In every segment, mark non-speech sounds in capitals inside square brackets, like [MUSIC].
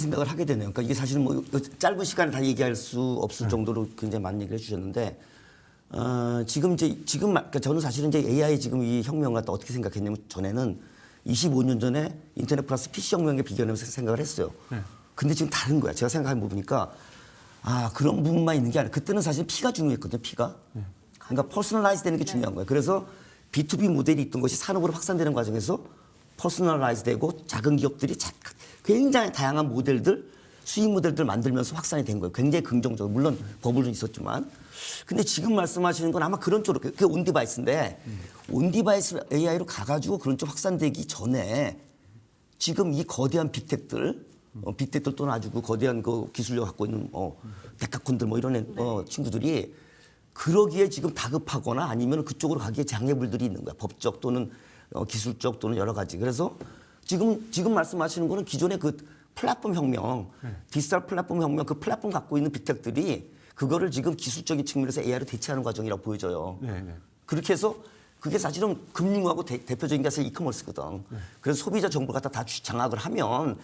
생각을 하게 되네요. 그러니까 이게 사실은 뭐 짧은 시간에 다 얘기할 수 없을 정도로 굉장히 많은 얘기를 해주셨는데 어, 지금 이제 지금 말- 그러니까 저는 사실은 이제 AI 지금 이 혁명 갖다 어떻게 생각했냐면 전에는 25년 전에 인터넷 플러스 PC 혁명에 비교하면서 생각을 했어요. 근데 지금 다른 거야. 제가 생각해 보니까 아 그런 부분만 있는 게 아니라 그때는 사실 피가 중요했거든요. 피가. 그러니까 퍼스널라이즈 되는 게 중요한 거예요. 그래서 B2B 모델이 있던 것이 산업으로 확산되는 과정에서 퍼스널라이즈 되고 작은 기업들이 자- 굉장히 다양한 모델들 수익 모델들 만들면서 확산이 된 거예요. 굉장히 긍정적으로 물론 버블은 있었지만 근데 지금 말씀하시는 건 아마 그런 쪽으로 그게 온 디바이스인데 온 디바이스 AI로 가가지고 그런 쪽 확산되기 전에 지금 이 거대한 빅텍들, 어, 빅텍들 또는 아주 그 거대한 그 기술력 갖고 있는 어, 백학군들 뭐 이런 애, 어, 친구들이 그러기에 지금 다급하거나 아니면 그쪽으로 가기에 장애물들이 있는 거야. 법적 또는 어, 기술적 또는 여러 가지. 그래서 지금 지금 말씀하시는 거는 기존의 그 플랫폼 혁명, 디지털 플랫폼 혁명 그 플랫폼 갖고 있는 빅텍들이 그거를 지금 기술적인 측면에서 AI로 대체하는 과정이라고 보여져요. 네, 네. 그렇게 해서 그게 사실은 금융하고 대, 표적인 게 사실 이커머스거든. 그래서 소비자 정보를 갖다 다 주- 장악을 하면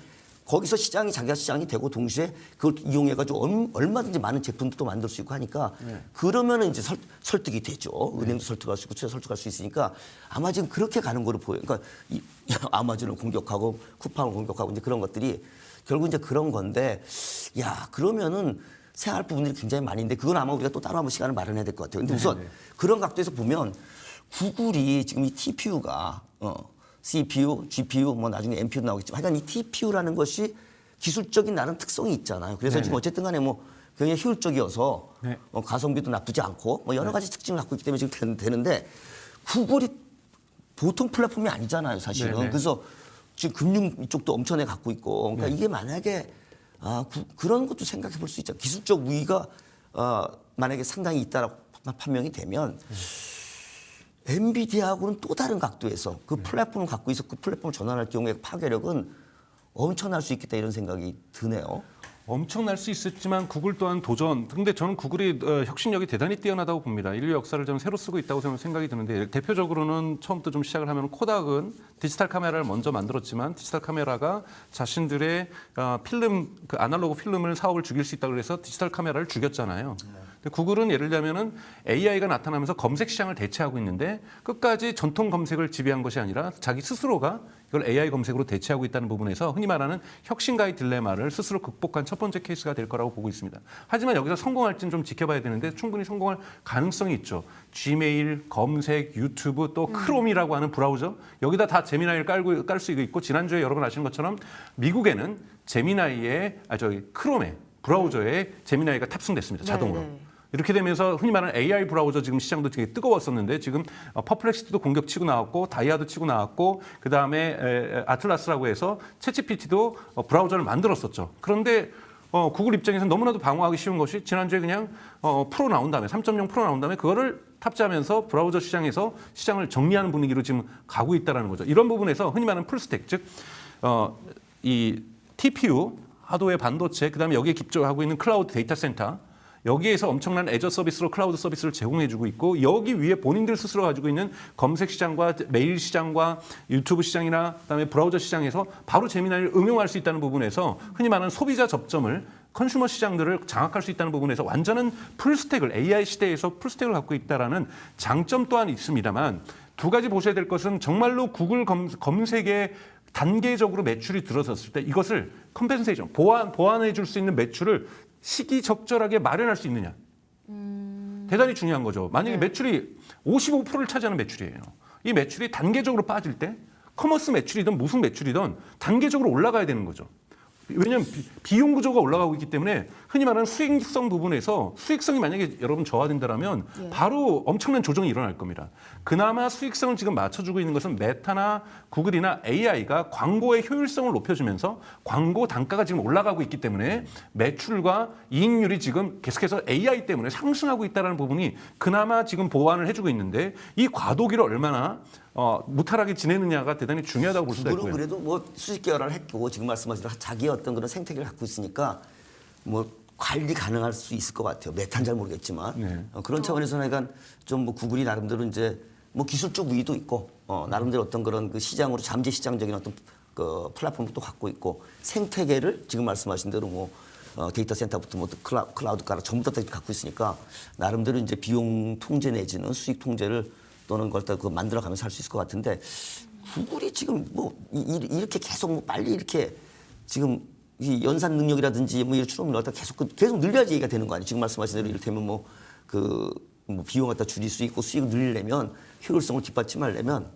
거기서 시장이 자기가 시장이 되고 동시에 그걸 이용해가지고 얼- 얼마든지 많은 제품도 또 만들 수 있고 하니까 그러면은 이제 설, 설득이 되죠. 은행도 설득할 수 있고 투자 설득할 수 있으니까 아마 지금 그렇게 가는 거로 보여요. 그러니까 이, [LAUGHS] 아마존을 공격하고 쿠팡을 공격하고 이제 그런 것들이 결국 이제 그런 건데 야 그러면은 생각할 부분들이 굉장히 많이 있는데 그건 아마 우리가 또 따로 한번 시간을 마련해야 될 것 같아요. 근데 우선 그런 각도에서 보면 구글이 지금 이 TPU가 어, CPU, GPU, 뭐 나중에 NPU 도 나오겠지만 하여간 이 TPU라는 것이 기술적인 나름 특성이 있잖아요. 그래서 지금 어쨌든 간에 뭐 굉장히 효율적이어서 네. 어, 가성비도 나쁘지 않고 뭐 여러 가지 특징을 갖고 있기 때문에 지금 된- 되는데 구글이 보통 플랫폼이 아니잖아요, 사실은. 네네. 그래서 지금 금융 이쪽도 엄청나게 갖고 있고. 그러니까 이게 만약에 아, 구- 그런 것도 생각해 볼 수 있죠. 기술적 우위가 어, 만약에 상당히 있다라고 판명이 되면 엔비디아하고는 또 다른 각도에서 그 플랫폼을 갖고 있어 그 플랫폼을 전환할 경우에 파괴력은 엄청날 수 있겠다 이런 생각이 드네요. 엄청날 수 있었지만 구글 또한 도전. 근데 저는 구글이 어, 혁신력이 대단히 뛰어나다고 봅니다. 인류 역사를 저는 새로 쓰고 있다고 저는 생각이 드는데 대표적으로는 처음부터 좀 시작을 하면 코닥은 디지털 카메라를 먼저 만들었지만 디지털 카메라가 자신들의 어, 필름 그 아날로그 필름을 사업을 죽일 수 있다고 그래서 디지털 카메라를 죽였잖아요. 근데 구글은 예를 들자면은 AI가 나타나면서 검색 시장을 대체하고 있는데 끝까지 전통 검색을 지배한 것이 아니라 자기 스스로가 이걸 AI 검색으로 대체하고 있다는 부분에서 흔히 말하는 혁신가의 딜레마를 스스로 극복한 첫 번째 케이스가 될 거라고 보고 있습니다. 하지만 여기서 성공할지는 좀 지켜봐야 되는데 충분히 성공할 가능성이 있죠. Gmail, 검색, 유튜브 또 크롬이라고 하는 브라우저 여기다 다 제미나이를 깔고 깔 수 있고 지난주에 여러분 아시는 것처럼 미국에는 제미나이의 아 저기 크롬에 브라우저에 제미나이가 탑승됐습니다. 자동으로. 네, 네. 이렇게 되면서 흔히 말하는 AI 브라우저 지금 시장도 되게 뜨거웠었는데 지금 어, 퍼플렉시티도 공격 치고 나왔고 다이아도 치고 나왔고 그 다음에 아틀라스라고 해서 채찌PT도 어, 브라우저를 만들었었죠. 그런데 어, 구글 입장에서는 너무나도 방어하기 쉬운 것이 지난주에 그냥 어, 프로 나온 다음에 3.0 프로 나온 다음에 그거를 탑재하면서 브라우저 시장에서 시장을 정리하는 분위기로 지금 가고 있다는 거죠. 이런 부분에서 흔히 말하는 풀스택 즉 어, 이 TPU 하드웨어 반도체 그다음에 여기에 기초하고 있는 클라우드 데이터 센터 여기에서 엄청난 애저 서비스로 클라우드 서비스를 제공해주고 있고 여기 위에 본인들 스스로 가지고 있는 검색 시장과 메일 시장과 유튜브 시장이나 그다음에 브라우저 시장에서 바로 제미나이를 응용할 수 있다는 부분에서 흔히 말하는 소비자 접점을 컨슈머 시장들을 장악할 수 있다는 부분에서 완전한 풀스택을 AI 시대에서 풀스택을 갖고 있다라는 장점 또한 있습니다만 두 가지 보셔야 될 것은 정말로 구글 검, 검색에 단계적으로 매출이 들어섰을 때 이것을 컴펜세이션 보완 보완해 줄 수 있는 매출을 시기적절하게 마련할 수 있느냐. 대단히 중요한 거죠. 만약에 매출이 55%를 차지하는 매출이에요. 이 매출이 단계적으로 빠질 때 커머스 매출이든 무슨 매출이든 단계적으로 올라가야 되는 거죠. 왜냐하면 비- 비용 구조가 올라가고 있기 때문에 흔히 말하는 수익성 부분에서 수익성이 만약에 여러분 저하된다면 바로 엄청난 조정이 일어날 겁니다. 그나마 수익성을 지금 맞춰주고 있는 것은 메타나 구글이나 AI가 광고의 효율성을 높여주면서 광고 단가가 지금 올라가고 있기 때문에 매출과 이익률이 지금 계속해서 AI 때문에 상승하고 있다는 부분이 그나마 지금 보완을 해주고 있는데 이 과도기를 얼마나 어, 무탈하게 지내느냐가 대단히 중요하다고 볼 수가 구글은 있고요. 그래도 뭐 수십 개월을 했고 지금 말씀하신 대로 자기의 어떤 그런 생태계를 갖고 있으니까 뭐 관리 가능할 수 있을 것 같아요. 메타는 잘 모르겠지만 네. 어, 그런 차원에서는 약간 좀뭐 구글이 나름대로 이제 뭐 기술적 우위도 있고 어, 나름대로 어떤 그런 그 시장으로 잠재 시장적인 어떤 그 플랫폼도 갖고 있고 생태계를 지금 말씀하신 대로 뭐 어, 데이터 센터부터 뭐 클라, 클라우드 가라 전부 다 갖고 있으니까 나름대로 이제 비용 통제 내지는 수익 통제를 또는 걸다그 만들어가면서 할 수 있을 것 같은데 구글이 지금 뭐 이- 이- 이렇게 계속 뭐 빨리 이렇게 지금 이 연산 능력이라든지 뭐 이런 출원을 갖다 계속 그- 계속 늘려야지 얘기가 되는 거 아니에요. 지금 말씀하신 대로 이를테면 뭐그 뭐 비용 갖다 줄일 수 있고 수익을 늘리려면 효율성을 뒷받침하려면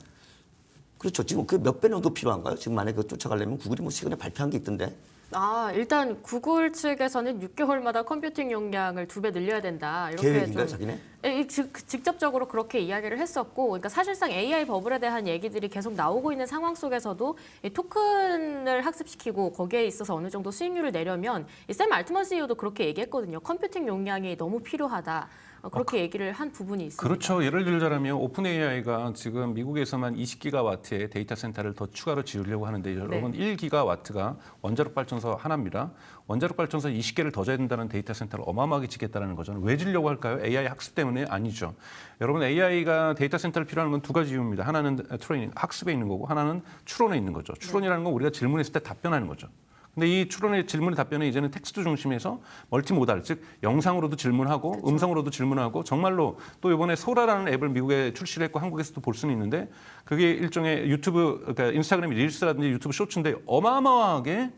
그렇죠. 지금 그 몇 배 정도 필요한가요? 지금 만약에 쫓아가려면 구글이 뭐 최근에 발표한 게 있던데. 아, 일단 구글 측에서는 6개월마다 컴퓨팅 용량을 두 배 늘려야 된다. 이렇게 계획인가요, 좀 자기네? 예, 이 직- 직접적으로 그렇게 이야기를 했었고, 그러니까 사실상 AI 버블에 대한 얘기들이 계속 나오고 있는 상황 속에서도 이 토큰을 학습시키고 거기에 있어서 어느 정도 수익률을 내려면 이샘 알트먼 CEO도 그렇게 얘기했거든요. 컴퓨팅 용량이 너무 필요하다. 어, 그렇게 얘기를 한 부분이 있습니다. 그렇죠. 예를 들자면 오픈 AI가 지금 미국에서만 20기가와트의 데이터 센터를 더 추가로 지으려고 하는데 여러분 1기가와트가 원자력 발전소 하나입니다. 원자력 발전소 20개를 더 져야 된다는 데이터 센터를 어마어마하게 짓겠다는 거죠. 왜 지려고 할까요? AI 학습 때문에 아니죠. 여러분 AI가 데이터 센터를 필요한 건 두 가지 이유입니다. 하나는 트레이닝 학습에 있는 거고 하나는 추론에 있는 거죠. 추론이라는 건 우리가 질문했을 때 답변하는 거죠. 근데 이 추론의 질문의 답변은 이제는 텍스트 중심에서 멀티모달 즉 영상으로도 질문하고 음성으로도 질문하고 정말로 또 이번에 소라라는 앱을 미국에 출시를 했고 한국에서도 볼 수는 있는데 그게 일종의 유튜브 그러니까 인스타그램 릴스라든지 유튜브 쇼츠인데 어마어마하게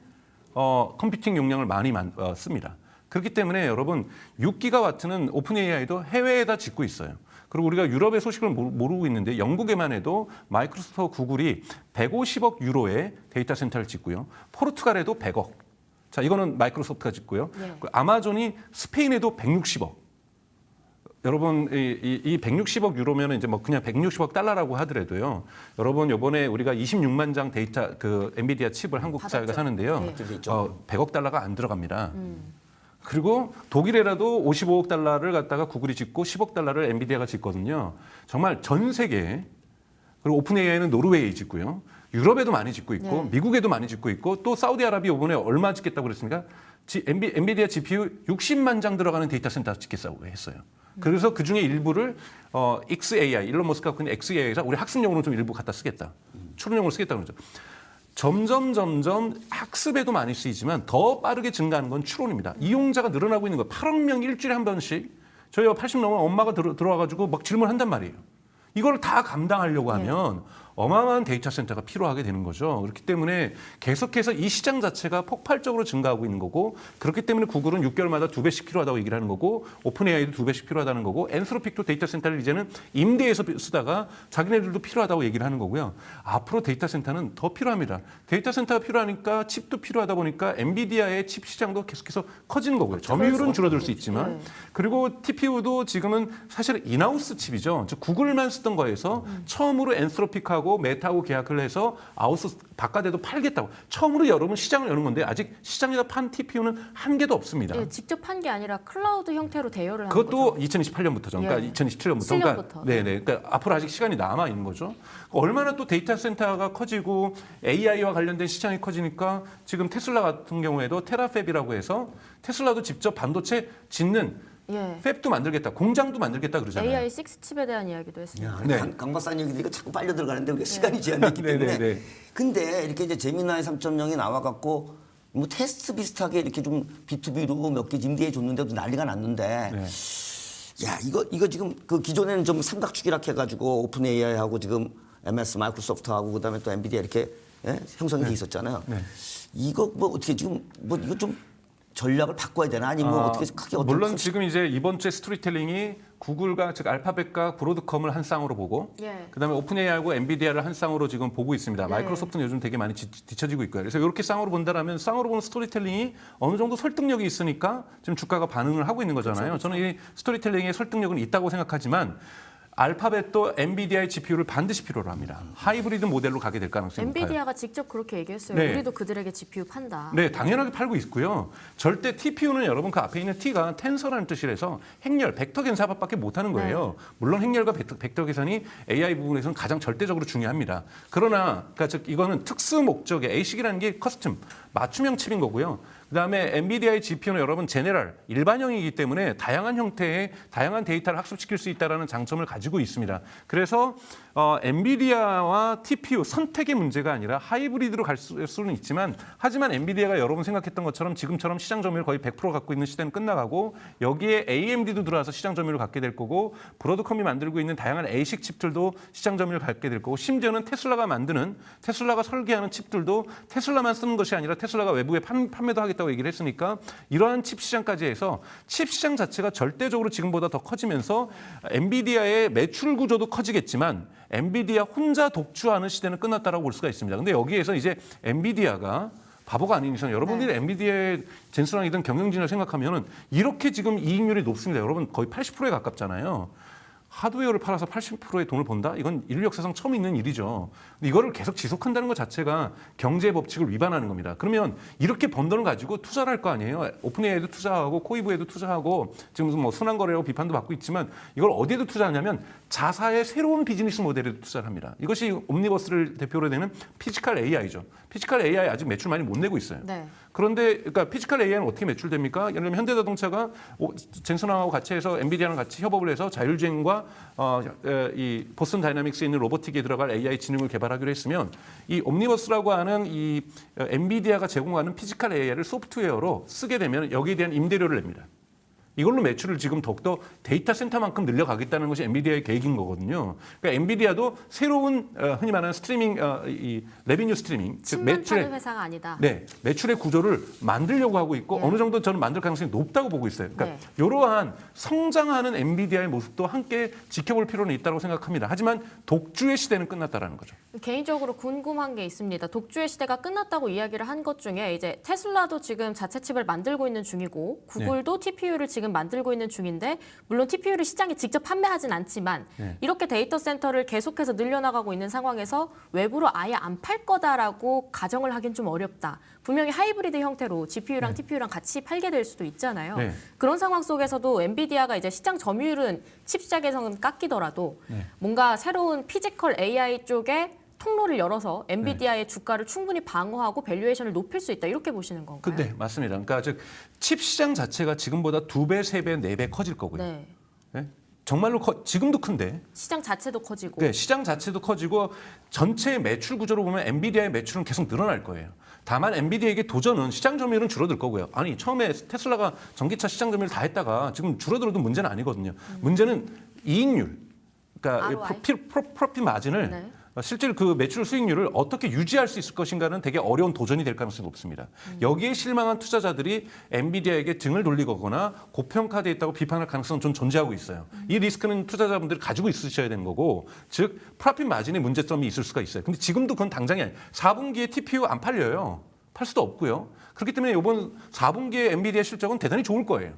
어, 컴퓨팅 용량을 많이 만, 어, 씁니다. 그렇기 때문에 여러분 6기가 와트는 오픈 AI도 해외에다 짓고 있어요. 그리고 우리가 유럽의 소식을 모르- 모르고 있는데 영국에만 해도 마이크로소프트와 구글이 150억 유로의 데이터 센터를 짓고요. 포르투갈에도 100억. 자, 이거는 마이크로소프트가 짓고요. 네. 그 아마존이 스페인에도 160억. 여러분 이, 이, 이 160억 유로면은 이제 뭐 그냥 160억 달러라고 하더라도요. 여러분 이번에 우리가 26만 장 데이터 그 엔비디아 칩을 한국. 자가 사는데요. 네. 어, 100억 달러가 안 들어갑니다. 그리고 독일에라도 55억 달러를 갖다가 구글이 짓고 10억 달러를 엔비디아가 짓거든요. 정말 전 세계 그리고 오픈 AI는 노르웨이 짓고요. 유럽에도 많이 짓고 있고 네. 미국에도 많이 짓고 있고 또 사우디아라비아 이번에 얼마 짓겠다고 그랬습니까? 지, 엔비, 엔비디아 GPU 60만 장 들어가는 데이터 센터 짓겠다고 했어요. 그래서 그 중에 일부를 어, XAI, 일론 머스크가 있는 XAI에서 우리 학습용으로 좀 일부 갖다 쓰겠다. 추론용으로 쓰겠다 그러죠. 점점 점점 학습에도 많이 쓰이지만 더 빠르게 증가하는 건 추론입니다. 이용자가 늘어나고 있는 거 8억 명 일주일에 한 번씩 저희가 80 넘은 엄마가 들어, 들어와가지고 막 질문한단 말이에요. 이걸 다 감당하려고 하면 어마어마한 데이터 센터가 필요하게 되는 거죠. 그렇기 때문에 계속해서 이 시장 자체가 폭발적으로 증가하고 있는 거고 그렇기 때문에 구글은 6개월마다 두 배씩 필요하다고 얘기를 하는 거고 오픈 AI도 두 배씩 필요하다는 거고 엔스로픽도 데이터 센터를 이제는 임대해서 쓰다가 자기네들도 필요하다고 얘기를 하는 거고요. 앞으로 데이터 센터는 더 필요합니다. 데이터 센터가 필요하니까 칩도 필요하다 보니까 엔비디아의 칩 시장도 계속해서 커지는 거고요. 점유율은 줄어들 수 있지만 그리고 TPU도 지금은 사실 인하우스 칩이죠. 즉 구글만 쓰던 거에서 처음으로 엔스로픽하고 메타하고 계약을 해서 아웃소스 바깥에도 팔겠다고 처음으로 여러분 시장을 여는 건데 아직 시장에다 판 TPU는 한 개도 없습니다. 예, 직접 한게 아니라 클라우드 형태로 대여를 하는 그것도 거죠. 2028년부터죠. 그러니까 예. 2027년부터. 7년부터. 그러니까 네네. 그러니까 앞으로 아직 시간이 남아 있는 거죠. 얼마나 또 데이터 센터가 커지고 AI와 관련된 시장이 커지니까 지금 테슬라 같은 경우에도 테라팹이라고 해서 테슬라도 직접 반도체 짓는 예. 팹도 만들겠다, 공장도 만들겠다 그러잖아요. AI 6 칩에 대한 이야기도 했습니다. 야, 네. 강, 강 박사님 얘기니까 자꾸 빨려 들어가는데 우리가 시간이 제한됐기 네, 때문에. 네, 네. 근데 이렇게 이제 재미나의 3.0이 나와갖고 뭐 테스트 비슷하게 이렇게 좀 B2B로 몇 개 임대해 줬는데도 난리가 났는데. 네. 야 이거 이거 지금 그 기존에는 좀 삼각축이라 해가지고 오픈 AI하고 지금 MS 마이크로소프트하고 그다음에 또 엔비디아 이렇게 예? 형성이 돼 있었잖아요. 네. 이거 뭐 어떻게 지금 뭐 이거 좀 전략을 바꿔야 되나 아니면 뭐 아, 어떻게 크게 어떻게 물론 큰- 지금 이제 이번 주에 스토리텔링이 구글과 즉 알파벳과 브로드컴을 한 쌍으로 보고 예. 그다음에 오픈 AI하고 엔비디아를 한 쌍으로 지금 보고 있습니다. 네. 마이크로소프트는 요즘 되게 많이 뒤, 뒤처지고 있고요. 그래서 이렇게 쌍으로 본다라면 쌍으로 보는 스토리텔링이 어느 정도 설득력이 있으니까 지금 주가가 반응을 하고 있는 거잖아요. 저는 이 스토리텔링의 설득력은 있다고 생각하지만 알파벳도 엔비디아의 GPU를 반드시 필요로 합니다. 하이브리드 모델로 가게 될 가능성이 높아요. 엔비디아가 직접 그렇게 얘기했어요. 네. 우리도 그들에게 GPU 판다. 네, 당연하게 팔고 있고요. 절대 TPU는 여러분 그 앞에 있는 T가 텐서라는 뜻이라서 행렬, 벡터 계산밖에 못하는 거예요. 물론 행렬과 벡터, 벡터 계산이 AI 부분에서는 가장 절대적으로 중요합니다. 그러나 그러니까 즉 이거는 특수 목적의 ASIC이라는 게 커스텀 맞춤형 칩인 거고요. 그다음에 엔비디아의 GPU는 여러분 제네럴 일반형이기 때문에 다양한 형태의 다양한 데이터를 학습시킬 수 있다라는 장점을 가지고 있습니다. 그래서 어, 엔비디아와 TPU 선택의 문제가 아니라 하이브리드로 갈 수- 수는 있지만 하지만 엔비디아가 여러분 생각했던 것처럼 지금처럼 시장 점유율 거의 100% 갖고 있는 시대는 끝나가고 여기에 AMD도 들어와서 시장 점유율을 갖게 될 거고 브로드컴이 만들고 있는 다양한 ASIC 칩들도 시장 점유율을 갖게 될 거고 심지어는 테슬라가 만드는 테슬라가 설계하는 칩들도 테슬라만 쓰는 것이 아니라 테슬라가 외부에 판, 판매도 하겠다 고 얘기를 했으니까 이러한 칩 시장까지 해서 칩 시장 자체가 절대적으로 지금보다 더 커지면서 엔비디아의 매출 구조도 커지겠지만 엔비디아 혼자 독주하는 시대는 끝났다라고 볼 수가 있습니다. 근데 여기에서 이제 엔비디아가 바보가 아닌 이상 여러분들이 엔비디아의 젠스랑이든 경영진을 생각하면은 이렇게 지금 이익률이 높습니다. 여러분 거의 80%에 가깝잖아요. 하드웨어를 팔아서 80%의 돈을 번다? 이건 인류 역사상 처음 있는 일이죠. 이거를 계속 지속한다는 것 자체가 경제 법칙을 위반하는 겁니다. 그러면 이렇게 번 돈을 가지고 투자를 할 거 아니에요. 오픈AI도 투자하고 코이브에도 투자하고 지금 무슨 뭐 순환거래라고 비판도 받고 있지만 이걸 어디에도 투자하냐면 자사의 새로운 비즈니스 모델에도 투자를 합니다. 이것이 옴니버스를 대표로 되는 피지컬 AI죠. 피지컬 AI 아직 매출 많이 못 내고 있어요. 네. 그런데 그러니까 피지컬 AI는 어떻게 매출됩니까? 예를 들면 현대자동차가 오- 젠슨하고 같이 해서 엔비디아랑 같이 협업을 해서 자율주행과 어, 에, 이 보스턴 다이나믹스에 있는 로보틱에 들어갈 AI 지능을 개발하기로 했으면 이 옴니버스라고 하는 이 어, 엔비디아가 제공하는 피지컬 AI를 소프트웨어로 쓰게 되면 여기에 대한 임대료를 냅니다. 이걸로 매출을 지금 더욱더 데이터 센터만큼 늘려가겠다는 것이 엔비디아의 계획인 거거든요. 그러니까 엔비디아도 새로운 어, 흔히 말하는 스트리밍 어, 이 레비뉴 스트리밍 즉 매출의 회사가 아니다. 네, 매출의 구조를 만들려고 하고 있고 예. 어느 정도 저는 만들 가능성이 높다고 보고 있어요. 그러니까 네. 이러한 성장하는 엔비디아의 모습도 함께 지켜볼 필요는 있다고 생각합니다. 하지만 독주의 시대는 끝났다라는 거죠. 개인적으로 궁금한 게 있습니다. 독주의 시대가 끝났다고 이야기를 한 것 중에 이제 테슬라도 지금 자체 칩을 만들고 있는 중이고 구글도 TPU를 지금 만들고 있는 중인데 물론 TPU를 시장에 직접 판매하진 않지만 네. 이렇게 데이터 센터를 계속해서 늘려나가고 있는 상황에서 외부로 아예 안 팔 거다라고 가정을 하긴 좀 어렵다. 분명히 하이브리드 형태로 GPU랑 TPU랑 같이 팔게 될 수도 있잖아요. 네. 그런 상황 속에서도 엔비디아가 이제 시장 점유율은 칩 시장에서는 깎이더라도 네. 뭔가 새로운 피지컬 AI 쪽에 통로를 열어서 엔비디아의 주가를 충분히 방어하고 밸류에이션을 높일 수 있다 이렇게 보시는 건가요? 근데 맞습니다. 그러니까 즉 칩 시장 자체가 지금보다 두 배, 세 배, 네 배 커질 거고요. 네. 네? 정말로 커, 지금도 큰데 시장 자체도 커지고 네, 시장 자체도 커지고 전체 매출 구조로 보면 엔비디아의 매출은 계속 늘어날 거예요. 다만 엔비디아에게 도전은 시장 점유율은 줄어들 거고요. 아니 처음에 테슬라가 전기차 시장 점유율 다 했다가 지금 줄어들어도 문제는 아니거든요. 문제는 이익률, 그러니까? 프로핏, 프로, 프로핏 마진을 네. 어, 실제로 그 매출 수익률을 어떻게 유지할 수 있을 것인가는 되게 어려운 도전이 될 가능성이 높습니다. 여기에 실망한 투자자들이 엔비디아에게 등을 돌리거나 고평가돼 있다고 비판할 가능성은 좀 존재하고 있어요. 이 리스크는 투자자분들이 가지고 있으셔야 되는 거고, 즉 프로핏 마진의 문제점이 있을 수가 있어요. 근데 지금도 그건 당장이 아니에요. 4분기에 TPU 안 팔려요. 팔 수도 없고요. 그렇기 때문에 이번 4분기에 엔비디아 실적은 대단히 좋을 거예요.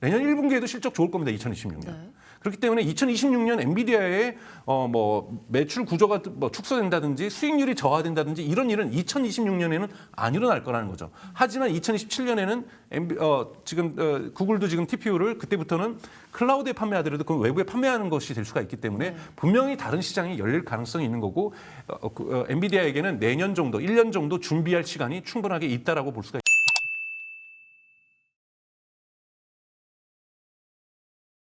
내년 1분기에도 실적 좋을 겁니다. 2026년. 네. 그렇기 때문에 2026년 엔비디아의 어 뭐 매출 구조가 뭐 축소된다든지 수익률이 저하된다든지 이런 일은 2026년에는 안 일어날 거라는 거죠. 하지만 2027년에는 엔비, 어 지금 어 구글도 지금 TPU를 그때부터는 클라우드에 판매하더라도 그 외부에 판매하는 것이 될 수가 있기 때문에 분명히 다른 시장이 열릴 가능성이 있는 거고 어, 그, 어, 엔비디아에게는 내년 정도, 1년 정도 준비할 시간이 충분하게 있다라고 볼 수가 있습니다.